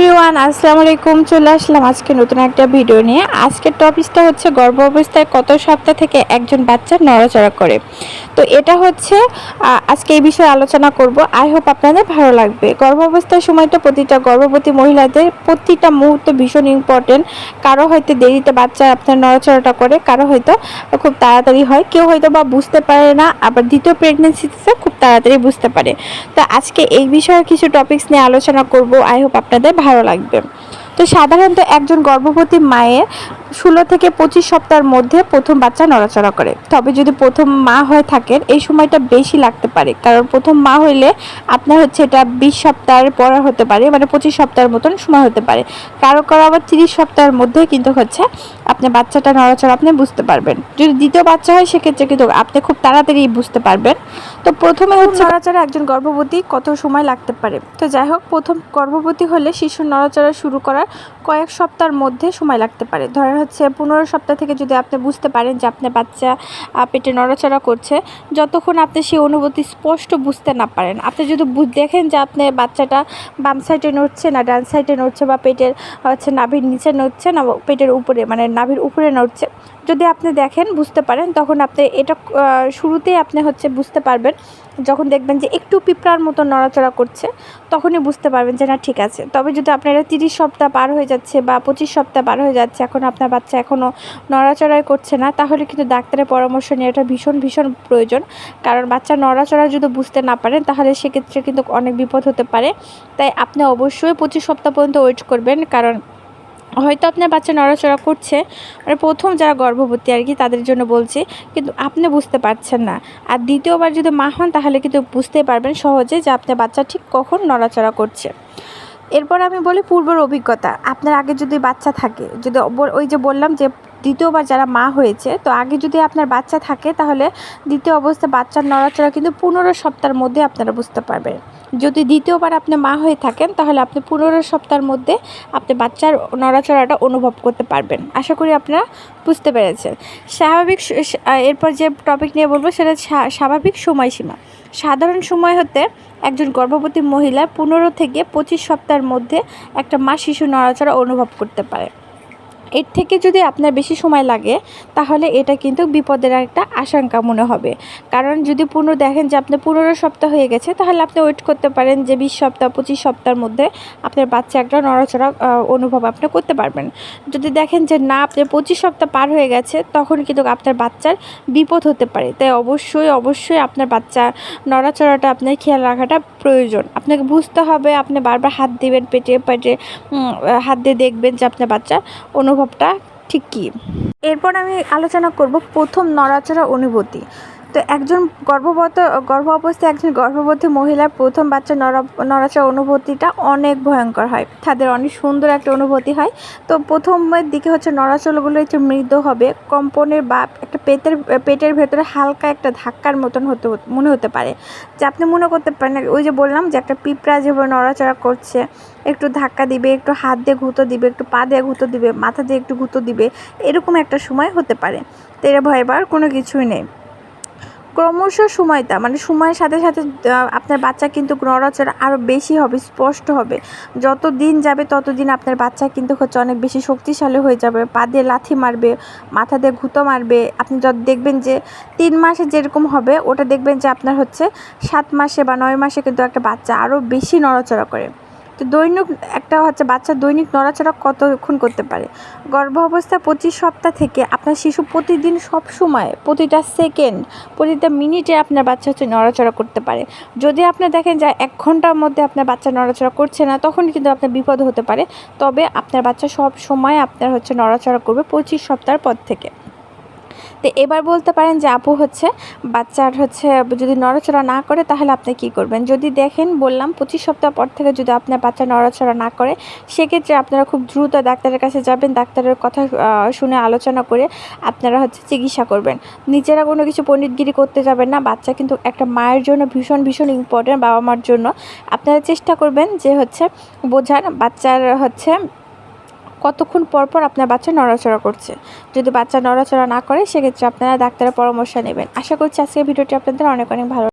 Everyone, আসসালামু আলাইকুম। চলে আসলাম আজকে নতুন একটা ভিডিও নিয়ে। আজকের টপিকটা হচ্ছে গর্ভ অবস্থায় কত সপ্তাহ থেকে একজন বাচ্চা নড়াচড়া করে। তো এটা হচ্ছে আজকে এই বিষয়ে আলোচনা করব। আই হোপ আপনাদের ভালো লাগবে। গর্ভ অবস্থার সময়টা প্রতিটা গর্ভবতী মহিলাদের প্রতিটা মুহূর্ত ভীষণ ইম্পর্টেন্ট কারও হয়তো দেরিতে বাচ্চা আপনার নড়াচড়াটা করে, কারও হয়তো খুব তাড়াতাড়ি হয়। কেউ হয়তো বা বুঝতে পারে না। আবার দ্বিতীয় প্রেগনেন্সিতে খুব তাড়াতাড়ি বুঝতে পারে। তো আজকে এই বিষয়ে কিছু টপিকস নিয়ে আলোচনা করব। আই হোপ আপনাদের ভালো লাগবে। তো সাধারণত একজন গর্ভবতী মায়ের ষোলো থেকে পঁচিশ সপ্তাহের মধ্যে প্রথম বাচ্চা নড়াচড়া করে। তবে যদি প্রথম মা হয়ে থাকেন এই সময়টা বেশি লাগতে পারে। কারণ প্রথম মা হইলে আপনার হচ্ছে এটা বিশ সপ্তাহের পর হতে পারে মানে পঁচিশ সপ্তাহের মতন সময় হতে পারে। কারও কারও আবার তিরিশ সপ্তাহের মধ্যে কিন্তু হচ্ছে আপনি বাচ্চাটা নড়াচড়া আপনি বুঝতে পারবেন। যদি দ্বিতীয় বাচ্চা হয় সেক্ষেত্রে কিন্তু আপনি খুব তাড়াতাড়ি বুঝতে পারবেন। তো প্রথমে হচ্ছে নড়াচড়া একজন গর্ভবতী কত সময় লাগতে পারে? তো যাই হোক প্রথম গর্ভবতী হলে শিশুর নড়াচড়া শুরু করার কয়েক সপ্তাহের মধ্যে সময় লাগতে পারে। ধরেন হচ্ছে পনেরো সপ্তাহ থেকে যদি আপনি বুঝতে পারেন যে আপনার বাচ্চা পেটে নড়াচড়া করছে, যতক্ষণ আপনি সেই অনুভূতি স্পষ্ট বুঝতে না পারেন। আপনি যদি দেখেন যে আপনার বাচ্চাটা বাম সাইডে নড়ছে না, ডান সাইডে নড়ছে বা পেটের হচ্ছে নাভির নিচে নড়ছে না পেটের উপরে মানে নাভির উপরে নড়ছে, যদি আপনি দেখেন, বুঝতে পারেন, তখন আপনি এটা শুরুতেই আপনি হচ্ছে বুঝতে পারবেন যখন দেখবেন যে একটু পিঁপড়ার মতো নড়াচড়া করছে, তখনই বুঝতে পারবেন যে না, ঠিক আছে। তবে যদি আপনার তিরিশ সপ্তাহ পার হয়ে যাচ্ছে বা পঁচিশ সপ্তাহ পার হয়ে যাচ্ছে, এখন আপনার বাচ্চা এখনও নড়াচড়াই করছে না, তাহলে কিন্তু ডাক্তারের পরামর্শ নেওয়াটা ভীষণ ভীষণ প্রয়োজন। কারণ বাচ্চা নড়াচড়া যদি বুঝতে না পারেন, তাহলে সেক্ষেত্রে কিন্তু অনেক বিপদ হতে পারে। তাই আপনি অবশ্যই পঁচিশ সপ্তাহ পর্যন্ত ওয়েট করবেন, কারণ হয়তো আপনার বাচ্চা নড়াচড়া করছে মানে প্রথম যারা গর্ভবতী আর কি তাদের জন্য বলছি, কিন্তু আপনি বুঝতে পারছেন না। আর দ্বিতীয়বার যদি মা হন, তাহলে কিন্তু বুঝতেই পারবেন সহজে যে আপনার বাচ্চা ঠিক কখন নড়াচড়া করছে। এরপর আমি বলি পূর্বের অভিজ্ঞতা। আপনার আগে যদি বাচ্চা থাকে, যদি ওই যে বললাম যে দ্বিতীয়বার যারা মা হয়েছে, তো আগে যদি আপনার বাচ্চা থাকে, তাহলে দ্বিতীয় অবস্থায় বাচ্চার নড়াচড়া কিন্তু পনেরো সপ্তাহের মধ্যে আপনারা বুঝতে পারবেন। যদি দ্বিতীয়বার আপনি মা হয়ে থাকেন, তাহলে আপনি পনেরো সপ্তাহের মধ্যে আপনি বাচ্চার নড়াচড়াটা অনুভব করতে পারবেন। আশা করি আপনারা বুঝতে পেরেছেন। স্বাভাবিক এরপর যে টপিক নিয়ে বলব, সেটা স্বা- স্বাভাবিক সময়সীমা। সাধারণ সময় হতে একজন গর্ভবতী মহিলা পনেরো থেকে পঁচিশ সপ্তাহের মধ্যে একটা মা, শিশু নড়াচড়া অনুভব করতে পারে। এর থেকে যদি আপনার বেশি সময় লাগে, তাহলে এটা কিন্তু বিপদের একটা আশঙ্কা মনে হবে। কারণ যদি পুনর দেখেন যে আপনার পনেরো সপ্তাহ হয়ে গেছে, তাহলে আপনি ওয়েট করতে পারেন যে বিশ সপ্তাহ, পঁচিশ সপ্তাহের মধ্যে আপনার বাচ্চা একটা নড়াচড়া অনুভব আপনি করতে পারবেন। যদি দেখেন যে না, আপনার পঁচিশ সপ্তাহ পার হয়ে গেছে, তখন কিন্তু আপনার বাচ্চার বিপদ হতে পারে। তাই অবশ্যই অবশ্যই আপনার বাচ্চা নড়াচড়াটা, আপনার খেয়াল রাখাটা প্রয়োজন। আপনাকে বুঝতে হবে, আপনি বারবার হাত দেবেন, পেটে পেটে হাত দিয়ে দেখবেন যে আপনার বাচ্চার অনুভবটা ঠিক কী? এরপর আমি আলোচনা করব প্রথম নড়াচড়া অনুভূতি। তো একজন গর্ভবত গর্ভ অবস্থায় একজন গর্ভবতী মহিলার প্রথম বাচ্চা নড়া, নড়াচড়া অনুভূতিটা অনেক ভয়ঙ্কর হয়। তাদের অনেক সুন্দর একটা অনুভূতি হয়। তো প্রথমের দিকে হচ্ছে নড়াচড়াগুলো একটু মৃদু হবে। কম্পনের বা একটা পেটের পেটের ভেতরে হালকা একটা ধাক্কার মতন হতে, মনে হতে পারে। যে আপনি মনে করতে পারেন, ওই যে বললাম যে একটা পিঁপড়া যেভাবে নড়াচড়া করছে, একটু ধাক্কা দিবে, একটু হাত দিয়ে ঘুঁতো দিবে, একটু পা দিয়ে ঘুঁতো দিবে, মাথা দিয়ে একটু ঘুঁতো দিবে, এরকম একটা সময় হতে পারে। তো এটা ভয় পাওয়ার কোনো কিছুই নেই। ক্রমশ সময়টা মানে সময়ের সাথে সাথে আপনার বাচ্চা কিন্তু নড়াচড়া আরও বেশি হবে, স্পষ্ট হবে। যত দিন যাবে তত দিন আপনার বাচ্চা কিন্তু হচ্ছে অনেক বেশি শক্তিশালী হয়ে যাবে। পা দিয়ে লাথি মারবে, মাথা দিয়ে ঘুঁতো মারবে। আপনি যত দেখবেন যে তিন মাসে যেরকম হবে, ওটা দেখবেন যে আপনার হচ্ছে সাত মাসে বা নয় মাসে কিন্তু একটা বাচ্চা আরও বেশি নড়াচড়া করে। তো দৈনিক একটা হচ্ছে বাচ্চা দৈনিক নড়াচড়া কতক্ষণ করতে পারে? গর্ভ অবস্থায় পঁচিশ সপ্তাহ থেকে আপনার শিশু প্রতিদিন সব সময় প্রতিটা সেকেন্ড, প্রতিটা মিনিটে আপনার বাচ্চা হচ্ছে নড়াচড়া করতে পারে। যদি আপনি দেখেন যে এক ঘণ্টার মধ্যে আপনার বাচ্চা নড়াচড়া করছে না, তখন কিন্তু আপনার বিপদ হতে পারে। তবে আপনার বাচ্চা সব সময় আপনার হচ্ছে নড়াচড়া করবে পঁচিশ সপ্তাহের পর থেকে। তো এবার বলতে পারেন যে আপু হচ্ছে বাচ্চার হচ্ছে, যদি নড়াচড়া না করে তাহলে আপনি কি করবেন? যদি দেখেন, বললাম পঁচিশ সপ্তাহ পর থেকে যদি আপনার বাচ্চা নড়াচড়া না করে, সেক্ষেত্রে আপনারা খুব দ্রুত ডাক্তারের কাছে যাবেন, ডাক্তারের কথা শুনে আলোচনা করে আপনারা হচ্ছে চিকিৎসা করবেন। নিজেরা কোনো কিছু পণ্ডিতগিরি করতে যাবেন না, বাচ্চা কিন্তু একটা মায়ের জন্য ভীষণ ভীষণ ইম্পর্টেন্ট বাবা মার জন্য। আপনারা চেষ্টা করবেন যে হচ্ছে বোঝার, বাচ্চার হচ্ছে কতক্ষণ পরপর পর আপনার বাচ্চা নড়াচড়া করছে। যদি বাচ্চা নড়াচড়া না করে, সেক্ষেত্রে আপনারা ডাক্তারের পরামর্শ নেবেন। আশা করছি আজকের ভিডিওটি আপনাদের অনেক অনেক ভালো